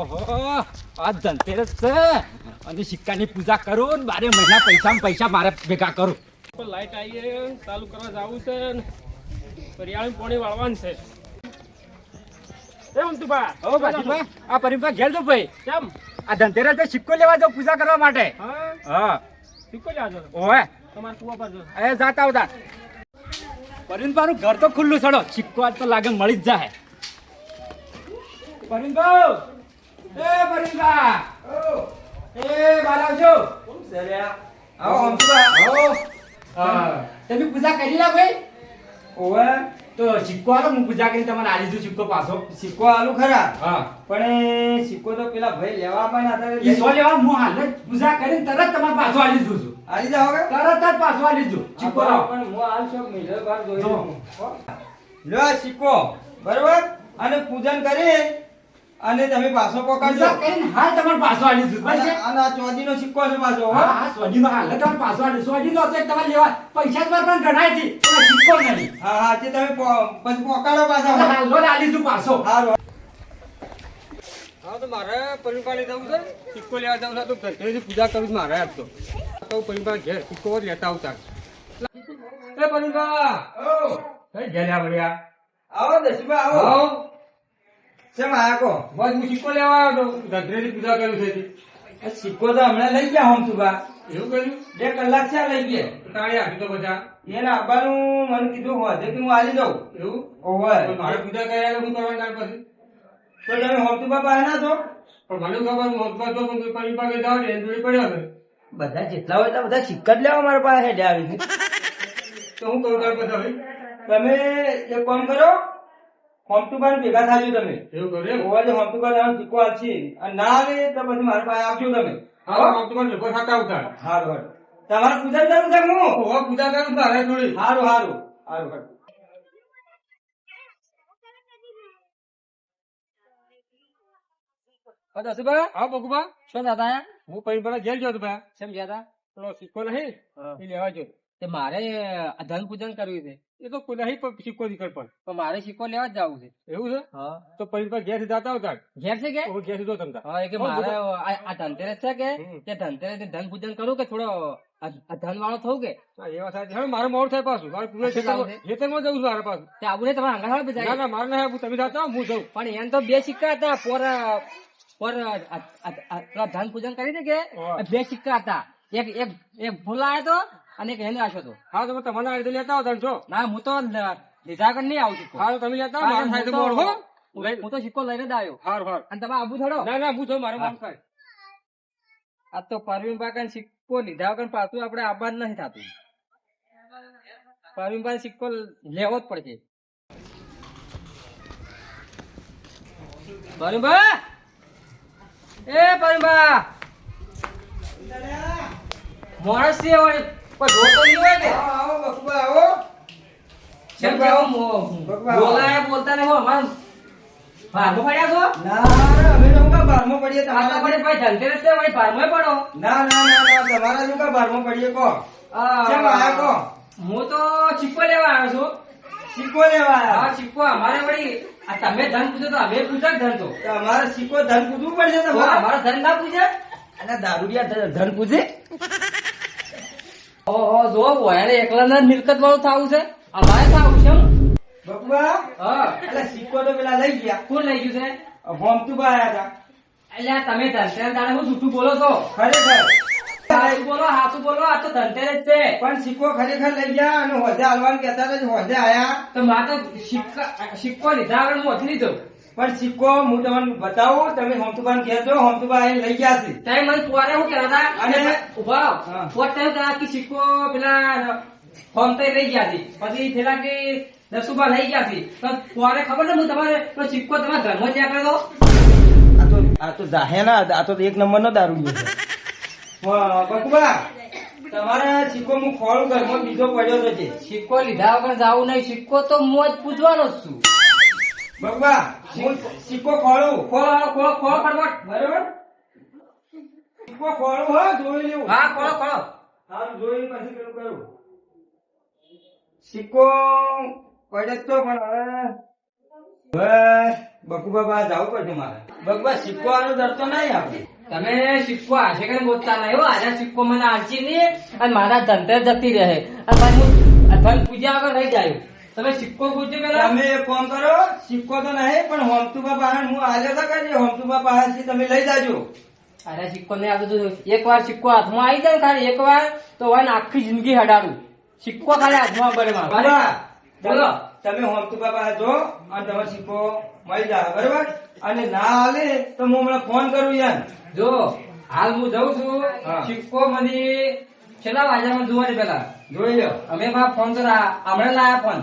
ઓહો આ ધનતેરસ છે. અને સિક્કાની પૂજા કરું ને બારે મહિના પૈસા પૈસા મારે ભેગા કરું. લાઈટ આવીએ ચાલુ કરવા જવું છે પરિયાળી પાણી વાળવાનું છે. એમ તું બા ઓ ભાઈ આ પરિવાર ઘેર જો ભાઈ. કેમ? આ ધનતેરસ છે સિક્કો લેવા જાઉં પૂજા કરવા માટે. હા? હા. શીખો જાજો ઓહે તમારા કુવા પર જો એ જાતા આવતા. પરિંદબાનું ઘર તો ખુલ્લું છોડો સિક્કો આજ તો લાગે મળી જ જાય પરિંદબા એ પરિંદબા એ બહાર આવજો આવો હમસુભા. આવો. હા. તમે પૂજા કરી લા ભાઈ ઓવે તો સિક્કો આલો હું પૂજા કરી તમારે આલી દઉં સિક્કો પાછો. સિક્કો આલુ ખરા? હા. પણ સિક્કો તો પેલા ભાઈ લેવા પણ હતા ઈ સો લેવા હું હાલ જ પૂજા કરીને તરત તમારે પાછો આલી દઉં છું. આલી જાઓ કે તરત જ પાછો આલી દઉં સિક્કો લાવો. પણ હું હાલ શોખ મિલર બાર જોઈ. લો સિક્કો. બરોબર? અને પૂજન કરી અને તમે પાછો પકડજો. હા તમારે પાછો આલી દઉં છે. અને આ ચોદીનો સિક્કો છે પાછો હો. હા સોજીનો હાલ. તમારે પાછો આલી સોજીનો નો એક તમારે લેવા? પૈસા જ પણ ગણાય છે સિક્કો નહીં. હા હા તે તમે પછી પકડો પાછો. હો. હાલો આલી દઉં પાછો. હા તો મારે પરિપાલી જવું છે. સિક્કો લેવા જવું છે. તો ધનતેરસની પૂજા કરવી મારે આપતો તો. પરિપા ઘેર સિક્કો લેતા આવતા. એ પરિવાર ઓ, ઘેર આવ્યા વળ્યા? આવો આવો. આવો. શેમ આયા કો બસ હું સિક્કો લેવા આવ્યો હતો ધનતેરસની પૂજા કરવી છે સિક્કો તો હમણાં લઈ ગયા હમસુભા એવું કર્યું? બે કલાક છે લઈ ગયા. તાળી આપી તો બધા. એને આપવાનું મને કીધું હોય કે હું આલી જાઉં એવું? ઓવે તો મારે પૂજા કર્યા હું કરવાનું ત્યાર પછી? તો તમે હમસુભા પાસે ના છો? પણ મને ખબર તો હું પરિવાર પાસે જાવ ને એની પડ્યા છે. બધા જેટલા હોય એટલા બધા સિક્કા જ લેવા મારા પાસે હેડે આવી. તો હું કરું ત્યાર પછી? તમે એક કામ કરો હોમટુબાન ભેગા થાજો તમે. એવું એમ? ઓવા જે હોમટુબાન આમ સિક્કો આલશે ના આવે તો પછી મારા પાસે આવજો તમે. હા હું? તો ભેગો થતા આવતા હારું હારું. તમારે પૂજા કરવું છે હું? ઓહો, પૂજા કરું તારે થોડી. હારું હારું. હારું હારું. દસુભા હા બકુભા શું દાદા હું પરિવાર ઘેર ગયો હતો ભાઈ. કેમ ગયા તા? પેલો સિક્કો નહીં? એ લેવા ગયો. તે મારે અધન ધન પૂજન કરવી છે. એ તો નહીં પણ સિક્કો નીકળ પણ. પણ મારે સિક્કો લેવા જ જવું છે. એવું છે? તો પછી ઘેર જતા આવતા ઘેર છે કે? ઘેર સીધો હા કે મારે આ ધનતેરસ છે કે? કે ધનતેરસ ધન પૂજન કરું કે થોડો ધન વાળો થવું કે? એ વાત સાચી. હવે મારે મોડું થાય પાછું. મારે પૂરે ખેતરમાં જવું છું મારા પાસે તે આવું ને તમારા આંગણ ના બજાય ના મારે ના તમે જાતા હું જઉં. પણ એમ તો બે સિક્કા હતા પોર પોર ધન પૂજન કરી દે કે? બે સિક્કા હતા. એક એક એક ભૂલા આવ્યો તો અને એક એને આશો તો? હા તમે તમારા આ રીતે લેતા આવો છો. ના હું તો લીધા વગર નહીં આવું સિક્કો હા તમે લેતા આવો, મારે કે તો હું. હો. તો સિક્કો લઈને જ આવ્યો. હાર હાર. અને તમે આબુ થડો. ના ના હું જઉં મારો મારું સાહેબ આ તો પરવીન પાકા સિક્કો લીધા વગર પાછું આપણે આબાદ નથી થતું. પરવીન પાસે સિક્કો લેવો જ પડશે. પરવીનભા એ પરવીનભા માણસ છે કોઈ હોય ને? આવો આવો કેમ. બોલાય બોલતા હો અમાર ભાગમાં પડ્યા છો? ના અમે તો હું પડીએ? તો તમારા વળી ભાઈ ધનતેરસ છે વળી ભાગમાં પડો. ના ના ના ના તમારા શું કાં પડીએ કહો? કેમ આયા કહો? હું તો સિક્કો લેવા આવ્યો છું. સિક્કો લેવા હા સિક્કો અમારે વળી તમે ધન પૂછો તો અમે પૂછે ધન તો. અમારે સિક્કો ધન પૂછવું પડશે તમારે? અમારો ધન ના પૂછે? અને દારૂડિયા ધન પૂછે? ઓહો જો વયાણે એકલા ના મિલકત વાળું થવું છે? અમારે થવું છે બકુબા? હા. એટલે સિક્કો તો પેલા લઈ ગયા. કોણ લઈ ગયું છે? ભોમતુબા આયા હતા એટલે તમે ધનતેરસ દાડે હું જૂઠું બોલો છો? ખરેખર. બોલો હાથું બોલો આ તો ધનતેરસ છે. પણ સિક્કો ખરેખર લઈ ગયા અને હોજે હાલવાનું કહેતા હતા હોજે આયા. તો મારે તો સિક્કા સિક્કો લીધા વગર હું લીધો પણ સિક્કો હું તમને બતાવું તમે હોમતુબાન કહેજો હોમતુબા એ લઈ ગયા છે. તમે મને પોરે શું કહેતા હતા અને- ઊભા. હા. પોત તમે કહેતા કે સિક્કો પેલા ફોન તો લઈ ગયા છે. પછી પેલા કે દસુબા લઈ ગયા છે. તો પોરે ખબર ને હું તમારે તો સિક્કો તમારા ઘરમાં ત્યાં કરો આ તો આ તો જાહેના આ તો એક નંબર નો દારૂ ગયો બકુબા તમારે સિક્કો હું ખોળું ઘરમાં બીજો પડ્યો તો છે. સિક્કો લીધા વગર જાવું નહીં સિક્કો તો હું જ પૂછવાનો જ છું. બકુબા હું સિક્કો ખોળું ખોળો ખોળો ખોળો ફટફટ. બરોબર? સિક્કો ખોળું હો જોઈ લેવું હા ખોળો ખોળો સારું જોઈ પછી પેલું કરું. સિક્કો પડે તો પણ હવે હવે બકુબા જવું પડશે મારે. બકુબા શીખવાનો ડર તો નહીં આપણે. તમે સિક્કો આશે કઈ બોલતા નહીં હો. આજે સિક્કો મને આલચી નહીં. અને મારા ધંધે જતી રહે. અને હું ધન પૂજા આગળ રહી જાય. તમે સિક્કો પૂછજો પેલા? તમે એક ફોન કરો સિક્કો તો નહીં પણ હોમતુબા પાસે હું આજે તો હોમતુબા પાસે તમે લઈ જાજો. અરે સિક્કો નહીં આવતો એક વાર સિક્કો હાથમાં આવી જાય ખાલી એક વાર તો હોય આખી જિંદગી હડાડું. સિક્કો ખાલી હાથમાં મારે. બોલો. તમે હોમતુબા પાસે જો અને તમે સિક્કો મળી જાય બરોબર? અને ના હાલે તો હું હમણાં ફોન કરું યાર. જો હાલ હું જઉં છું. સિક્કો મને છેલ્લા વાજામાં જોવા દે પેલા. જોઈ લો અમે પણ ફોન તો હમણાં લાયા ફોન.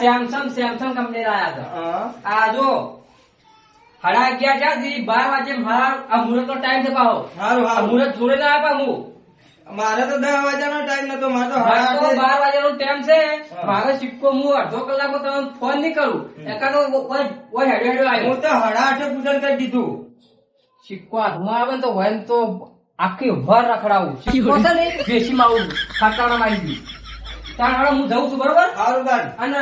સેમસંગ સેમસંગ કંપની લાયા હતા આ જો સાડા અગિયાર બાર વાગે મારા આ મુહૂર્ત નો ટાઈમ છે પાહો. સારું આ સારું મુહૂર્ત જોડે ના આપા હું. મારે તો દસ વાગ્યાનો ટાઈમ નતો મારે તો બાર વાગ્યાનો ટાઈમ છે. મારો સિક્કો હું અડધો કલાકમાં તમે ફોન નહીં કરું. એકાદો ઓય હેડો હેડ્યો હેડ્યો આવ્યો. હું તો હડાટે પૂજન કરી દીધું. સિક્કો હાથમાં આવે ને તો હોય ને તો આખી ભર રખડાવું. સિક્કો છે ને બેસીમાં આવું ખાતાના મારી દી તાણ હવે હું જઉં છું બરોબર? સારું તાર અને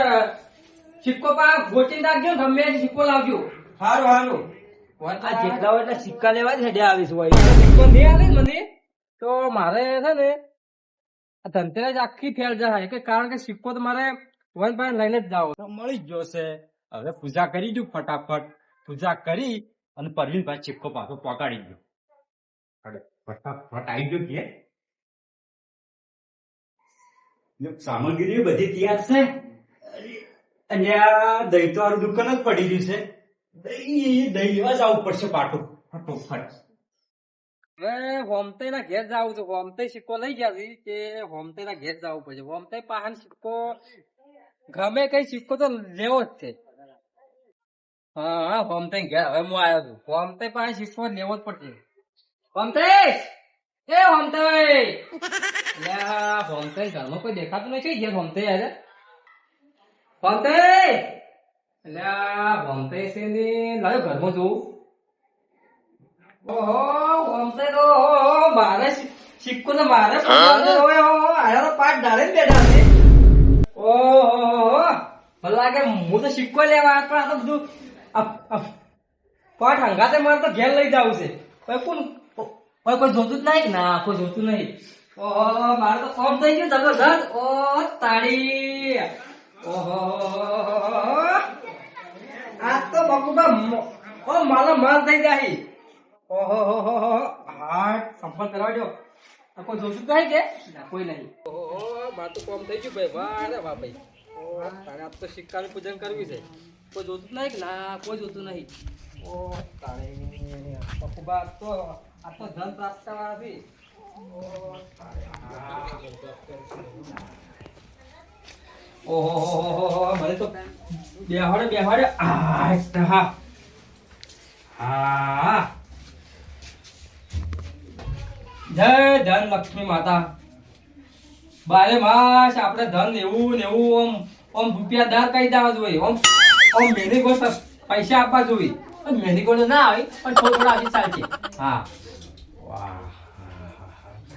સિક્કો પા ગોચી રાખજો ગમે તે સિક્કો લાવજો. સારું સારું આ જેટલા હોય એટલે સિક્કા લેવા જ હેડે આવીશ હોય. સિક્કો નહીં આવે મને. તો મારે છે ને આ ધનતેરસ જ આખી ફેર જાય. કે કારણ કે સિક્કો તો મારે વન પાસે લઈને જ જાવ. તો મળી જ જશે. હવે પૂજા કરી દઉં ફટાફટ. પૂજા કરી અને પરવીનભાઈ સિક્કો પાછો પકાડી ગયો. અરે ફટાફટ આવી ગયો કે? સામગ્રી બધી તૈયાર છે? અને આ દહીં તો આરું દુકાન જ પડી રહ્યું છે. દહીં દહીં લેવા જવું પડશે પાટો ફટોફટ હવે હોમતે ના ઘેર જવું છે. હોમતે સિક્કો લઈ ગયા કે હોમતે ના ઘેર જવું પડશે? હોમતે પાહન સિક્કો ગમે કઈ સિક્કો તો લેવો જ છે. હા હા હોમતે ઘેર. હવે હું આવ્યો છું. હોમતે પાસે સિક્કો લેવો જ પડશે. હોમતે એ હોમતે હોમતે ઘરમાં કોઈ દેખાતું નથી જે હોમતે આજે હોમતે અલ્યા હોમતે છે ને લાવ્યો ઘરમાં જોઉં ઓહો ઓમતે તો મારે સિક્કો તો મારે પૂછવાનો હોય, ઓહો, આયા તો પાટ ઢાળીને બેઠા છે. ઓહો, મને લાગે હું તો સિક્કો લેવા પણ આ તો બધું પાટ હંગાતે મારે તો ઘેર લઈ જવું છે. કોઈ કોણ કોઈ કોઈ જોતું જ નહીં ના કોઈ જોતું નહીં. ઓહો મારે તો કોમ થઈ ગયું જબરજસ્ત. ઓ તાળી. ઓહો. આ તો બકુબા ઓ માલા માલ થઈ જાય ઓહો હો હો હો હા. સંપર્ક કરવા દો આ કોઈ જોશું જ કે? કોઈ નહીં. ઓહો માર તો કોમ થઈ ગયું ભાઈ. વાહ રે વાહ ભાઈ. તારે આપ તો સિક્કાનું પૂજન કરવી છે. કોઈ જોતું નહીં કે? ના કોઈ જોતું નહીં. ઓ તારે બકુબા તો આ તો ધન પ્રાપ્ત તારે ધન લક્ષ્મી માતા. બારે માસ આપણે ધન એવું ને એવું ઓમ રૂપિયા દર કહી દેવા જોઈએ? ઓમ ઓમ પૈસા આપવા જોઈએ. મેની ગોળ ના આવે, પણ થોડું આપી ચાલશે હા.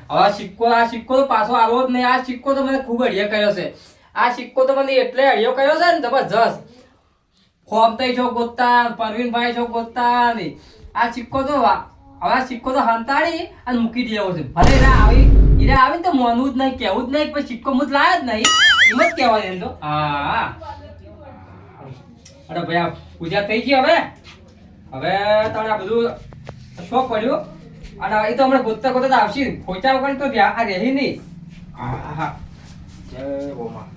હવે સિક્કો, આ સિક્કો તો પાછો આવો જ નહીં. આ સિક્કો તો મને ખૂબ અડિયો કર્યો છે. આ સિક્કો તો મને એટલે અડિયો કર્યો છે ને, જબરજસ્ત. ખોમતાઈ છો ગોતતા, પરવીનભાઈ છો ગોતતા આ સિક્કો તો હવે સિક્કો તો હંતાડી અને મૂકી દેવો છે. ભલે એરા આવી એરા આવી તો મોનવું જ નહીં, કેવું જ નહીં પછી સિક્કો મુજ લાયો જ નહીં. એમ જ કહેવાય એમ તો. હા. અરે ભાઈ, આ પૂજા થઈ ગઈ હવે? હવે તારે આ બધું શોખ પડ્યો? અને એ તો હમણાં ગોતતા ગોતતા તો આવશે. ખોચા વગર તો ત્યાં આ રહી નહીં. હા હા જય બોમા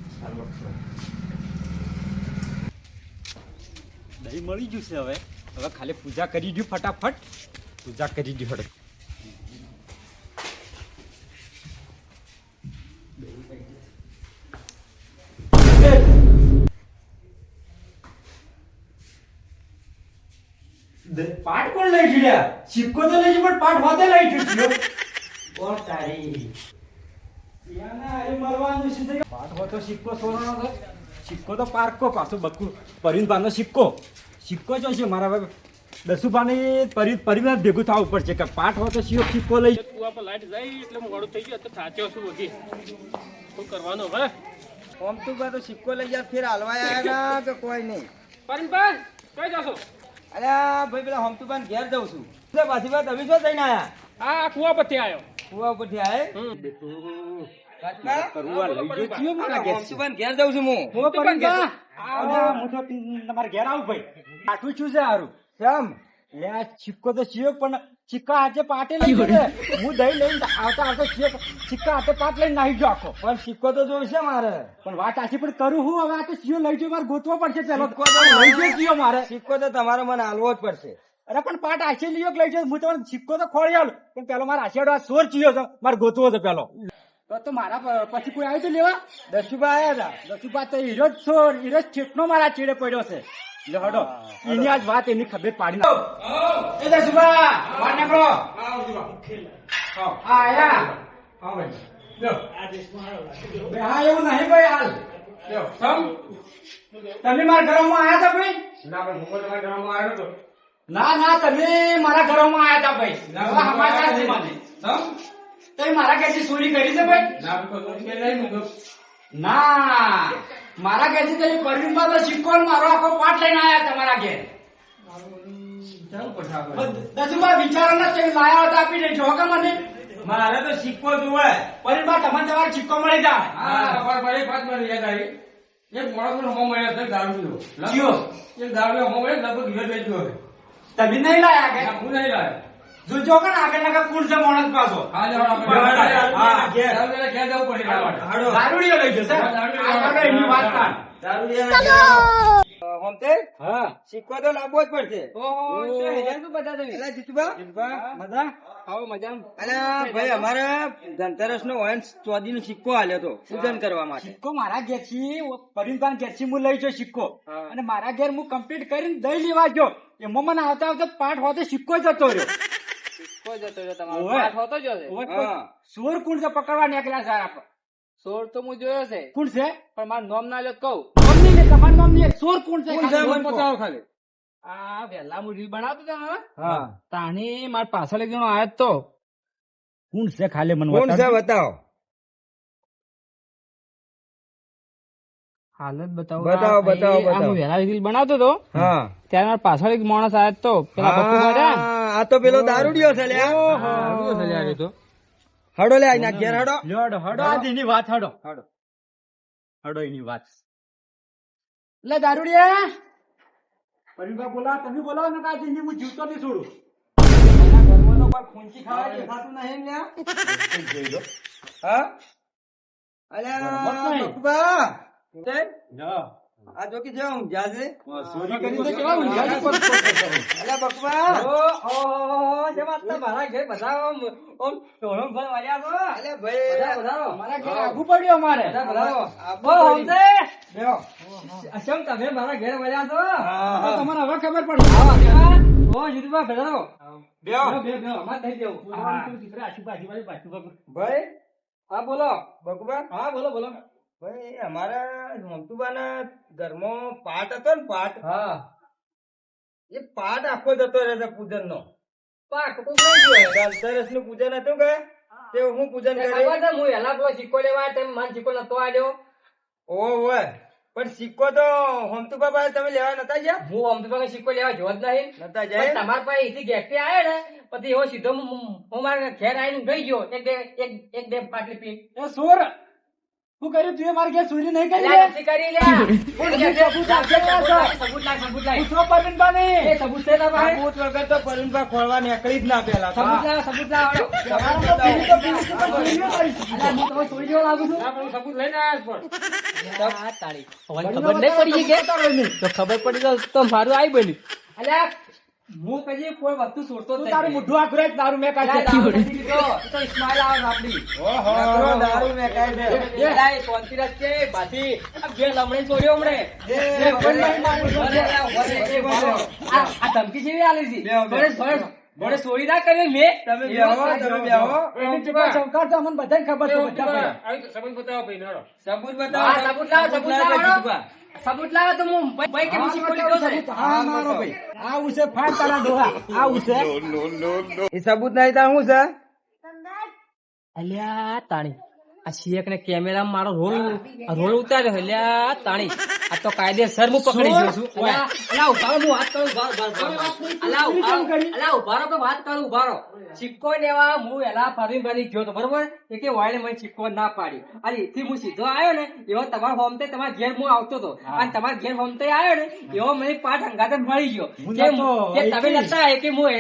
દહીં મળી ગયું છે હવે. હવે ખાલી પૂજા કરી દઉં ફટાફટ. પૂજા કરી દઉં પાઠ કોણ લઈ ચડ્યા સિક્કો તો લઈ પણ પાઠ વાતે લઈ ચડ્યો કોણ તારી. યાના અરે મરવાનું છે. પાઠ હોતો સિક્કો છે. સિક્કો તો પારકો પાછો બકુ પરિણભાઈનો સિક્કો. સિક્કો જો છે. મારા દસુભાની પરી પરિવાર ભેગું થવું પડશે કે પાઠ હોતો સિયો સિક્કો લઈ. કુવા પર લાઈટ જાય એટલે મોડું થઈ ગયું. તો થાચ્યો છું બધી. શું કરવાનું હવે તો તો સિક્કો લઈ જા ફેર હાલવા આવ્યા ના કે કોઈ નહીં. પરિણભાઈ કઈ જશો? અલ્યા ભાઈ પેલા હમતુભાઈ ઘેર જઉં છું. પાછી તમે શું થઈને આયા? આ કુવા પરથી આવ્યો કુવા પરથી આવે ઘેર આવું ભાઈ. આટલું શું છે સારું. કેમ લે આ તો ચિયો પણ ચિક્કા હાથે પાટે લઈ ગયો હું દહીં લઈને આવતા આવતા ચિયો ચિક્કા હાથે પાટ લઈને નાહી ગયો આખો. પણ સિક્કો તો જોઈશે મારે. પણ વાત આછી પણ કરું હું? હવે આ તો ચિયો લઈ ગયો મારે ગોતવો પડશે પેલો. લઈ ગયો ચિયો મારે. સિક્કો તો તમારે મને હાલવો જ પડશે. અરે પણ પાટ આછી લીયો લઈ જયો હું તમને સિક્કો તો ખોળી આલું. પણ પેલો મારે આશીડો આ સોર ચિયો છે. મારે ગોતવો છે પેલો. તો મારા પછી કોઈ આવ્યું તો લેવા? દસુબા આવ્યા હતા દસુબા તો હીરો જ સોર હીરો જ ચેટનો મારા ચેડે પડ્યો છે. હડો. એની આજ વાત એની ખબર પાડી નાખો. એ દસુબા બહાર નીકળો. હા આયા. બે હા એવું નહીં ભાઈ હાલ. તમે મારા ઘરમાં આયા હતા ભાઈ? ના ના તમે મારા ઘરમાં આયા હતા ભાઈ. સમાચાર છે મને તમે મારા ઘેરથી ચોરી કરી છે ભાઈ? ના. મારા ઘેરથી તમે પરવીનમાં તો સિક્કો ને મારો આખો પાઠ લઈને આવ્યા તમારા ઘેર. દસુબા વિચારો ના તમે લાયા હતા આપી દેજો હો કે મને મારે તો સિક્કો જોવે પરિવાર તમને તમારો સિક્કો મળી જાય. હા ખબર પડે પાંચ યાદ એક મોડો હમો મળ્યો છે દારૂ જીઓ. એક દારૂ હમો મળ્યો લગભગ ઘેર વેચજો તમે નહીં લાયા કે? હું નહીં લાવ્યો જોજો કે આગળ નાકા કુલ છે માણસ પાછો. ઘેર. ઘેર દારૂડીઓ લઈ જશે. એની વાત કાઢ. હોમતે હા. તો લાવવો જ પડશે. ભાઈ અમારે ધનતેરસ નો વંશ ચોદી નો સિક્કો આલ્યો હતો પૂજન કરવા માટે. સિક્કો મારા ઘેરથી પરિણભાઈ ઘેરથી હું લઈ સિક્કો. અને મારા ઘેર હું કમ્પ્લીટ કરીને દઈ લેવા જો એમાં મને આવતા આવતા પાઠ હોતે સિક્કો જતો રહ્યો. કોઈ જતો રહ્યો તમારો. ઓવે. પાઠ હોતો જ હશે. હા. સોર કોણ છે પકડવા નીકળ્યા છે આપણે સોળ તો હું જોયો છે. કોણ છે? પણ મારું નામ ના લ્યો તો કહું. નામ નહીં લે, તમારું નામ સોર કોણ છે કોણ છે? ખાલી. મને સોર બતાવો ખાલી. આ વહેલા હું રીલ બનાવતો હતો ને હા. તાણી માર પાછળ એક જણો આયો જ તો. કોણ છે ખાલી મને કોણ છે બતાવો. બતાવો. હાલ બતાવો. બતાવો, આ બતાવો, ભાઈ, આ બતાવો. હું વહેલા રીલ બનાવતો હતો હા. ત્યારે મારા પાછળ એક માણસ આયો જ તો. પેલા બકુ હા, આ તો પેલો દારૂડિયો છે લે દારૂડિયો છે લે એ તો. હડો લે આઈના ઘેર હડો. લ્યો, હડો હડો. આજ વાત હડો. હડો. હડો એની વાત. લે દારૂડિયા. પરિણભાઈ બોલા તમે બોલાવો ને કાંઈ એની હું જીવતો નહીં છોડું. ઘરમાં કોઈ ખૂંચી ખાવા દેખાતું નહીં લ્યા. હા? અલ્યા ઘરમાં જ નહીં. બકુબા ના. આ જો કે જેવા ઊંઘ્યા છે ચોરી કરીને તો કેવા ઊંઘ્યા છે? અલ્યા બકુબા મારા ઘેર બધા આમ- આમ ઢોળમ ભર વાળ્યા છો. અલ્યા ભાઈ મારા ઘરે આઘું પડ્યું અમારે. આપો ઓ, ભાઈ. હમદે! બેહો. અસમ તમે મારા ઘેર વળ્યા છો? તો તમને હવે ખબર પડી. ઓ બેહો. થઈ જવું. ભાઈ? હા બોલો. બકુબા હા બોલો બોલો. ભાઈ અમારા મોન્ટુબાના ઘરમાં પાઠ હતો ને પાઠ. હા. એ પાઠ આખો જતો રહેતો પૂજન નો ગયો. ધનતેરસનું પૂજન હતું કે? તે હું પૂજન કરી? હું એલા તો સિક્કો લેવા આવ્યો, તેમ મને સિક્કો નતો આવ્યો? ઓ પણ સિક્કો તો હોમતુ બાબા તમે લેવા નતા ગયા? હું હમતુબા પાસે સિક્કો લેવા જોયો જ નહીં. નતા જાય? તમારા પાસે એથી ગેટે આયો ને પછી એવો સીધો હું મારા ઘેર આવીને ગઈ ગયો. એક બે એક બે પાટલી પી સોર! શું કર્યું તું મારે ઘેર ચોરી નહીં કરી નથી કરી લે સબૂત આપે સબૂત લાય, સબૂત લાય. પૂછો પરિણભાઈને. એ સબૂત છે ના ભાઈ સબૂત વગર તો પરિણભા ખોળવા નીકળી જ ના પેલા સબૂત લાવો, સબૂત લાવો, તમારો તો પીડી તો પીડી તો ચોરીઓ કરી છે. હું તો ચોરી જેવો લાગુ છું? ના, પણ સબૂત લઈને આવ્યો પણ. તાળી. ખબર નહીં પડી કે તો ખબર પડી તો મારું આઈ બન્યું અલ્યા હું કદી કોઈ વસ્તુ છોડતો તું તારું મુઢું આખું રાત દારૂ મેં કાઢી તો ઇસ્માઇલ આવે છે ઓહો દારૂ મેં કાઢી એ શાંતિરાજ છે, બાથી બે લમણી છોડ્યો હમણે. આ ધમકી જેવી આલી છે. ભલે ચોરી ના કરે મે? તમે બેહો તમે બેહો એની ચૂકા ચમકાર તો અમને બધાને ખબર છે બધા ભાઈ. આવી બતાવો ભાઈ નારો. સબૂત બતાવો. સબૂત લાવો, સબૂત લાવો, સબૂત લાવો તો હું ભાઈ કે બીજી સિક્કો દો સબૂત. હા મારો ભાઈ. આ ઉસે ફાટ તારા ડોહા. આવું છે એ સબૂત નહીં તા હું છે? અલ્યા તાણી. આ શિયક ને કેમેરા મારો રોલ રોલ ઉતાર્યો એટલે આ તાણી. આ તો કાયદેસર હું પકડી ગયો છું. અલા હું વાત કરું. અલા અલા તો વાત કરું ઉભારો સિક્કો લેવા હું એલા ફરી ફરી ગયો તો બરોબર? એ કે વાળે મને સિક્કો ના પાડી અને એથી હું સીધો આવ્યો ને એવો તમારા હોમતે તમારા ઘેર હું આવતો હતો. અને તમારા ઘેર હોમતે આવ્યો ને એવો મને પાઠ હંગાતે મળી ગયો. કે તમે. નતા કે હું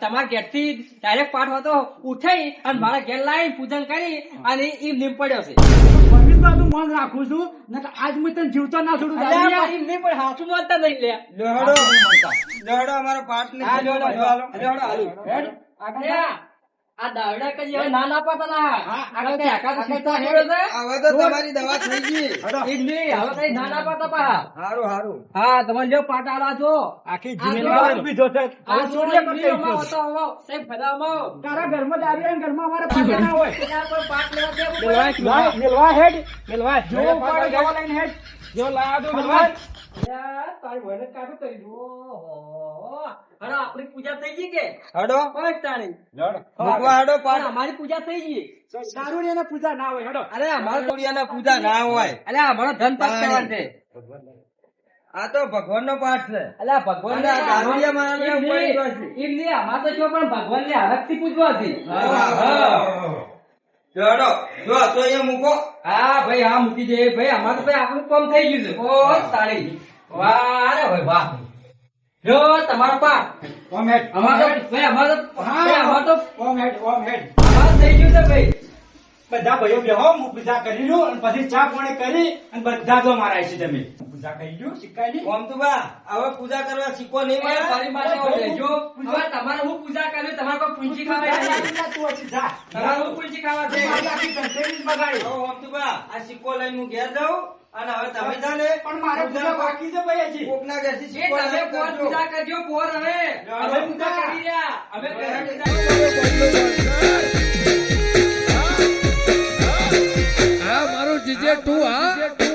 તમારા ઘેરથી ડાયરેક્ટ પાઠ હતો ઉઠાઈ અને મારા ઘેર લાવી પૂજન કરી અને ઈ નીમ પડ્યો છે. મન રાખું છું ને આજ હું તને જીવતો ના છોડું અલ્યા, દારૂડિયા. ઈ પણ હાચું માનતા નહીં લે લેહડો. લેહડો અમારો પાર્ટ ને હા, લેહડો, હાલો. હેડ. અલ્યા, આ દાવડા કઈ હવે ના ના પાતા ના આ કઈ આખા તો શીખતા હેડો છે? હવે તો તમારી દવા થઈ ગઈ. ઈ હવે કઈ ના ના પાતા પા. હારું હારું. હા તમારે જો પાટા આલા છો. આખી આ જિંદગી જો. આ કઈ સાહેબ. તારા દારૂ હોય ને અમારે હોય. એના પાટ લેવા દેવું મેલવા હેડ. મેલવા જો ઉપાડો જવા લઈને હેડ. જો લાયા દો મેલવા અલ્યા, તારી વહેલે કાઢું કરી દો. ઓહો. આપણી પૂજા થઈ ગઈ કે? હડો. બસ તાણી. મૂકવા હડો પણ અમારી પૂજા થઈ ગઈ. દારૂડિયાને પૂજા ના હોય. હેડો અરે અમારે તો પૂજા ના હોય. અલે અમારો ધન પાક કરવાનો છે. આ તો ભગવાન નો પાઠ છે. અલ્યા ભગવાન દારૂડિયા અમારે તો જો પણ ભગવાન ને હરખથી પૂજવા છે. હડો જો તો એ મૂકો. હા ભાઈ હા મૂકી દે. ભાઈ અમારે તો ભાઈ આપણું કામ થઈ ગયું છે. ઓ તાળી. વાહ અરે ભાઈ વાહ. જો તમારો પાક. ઓમ હેડ. અમારે ભાઈ અમારે હા. અમારો ઓમ હેડ ઓમ હેડ. અમારે થઈ ગયું છે ભાઈ. બધા ભાઈઓ બેહો હું પૂજા કરી લઉં અને પછી ચા પાણી કરી અને બધા જો મારા છે તમે. પૂજા કરી લ્યો નહીં. ઓમ તો બા હવે પૂજા કરવા શીખો નહીં મળે તારી પાસે આવો હવે તમારે હું પૂજા કરી તમારે કોઈ પૂંજી ખાવા નહીં. તું પછી જા. તમારે હું પૂંજી ખાવા છે મારી. હવે ઓમ તો બા આ સિક્કો લઈને હું ઘેર જાઉં અને હવે તમે જા પણ મારે પૂજા બાકી છે ભાઈ હજી. કોકના ઘરેથી સિક્કો તમે લઈને પૂજા કરજો કોર હવે? અમે પૂજા કરી રહ્યા. અમે પૂજા મારું જીજે તું હા?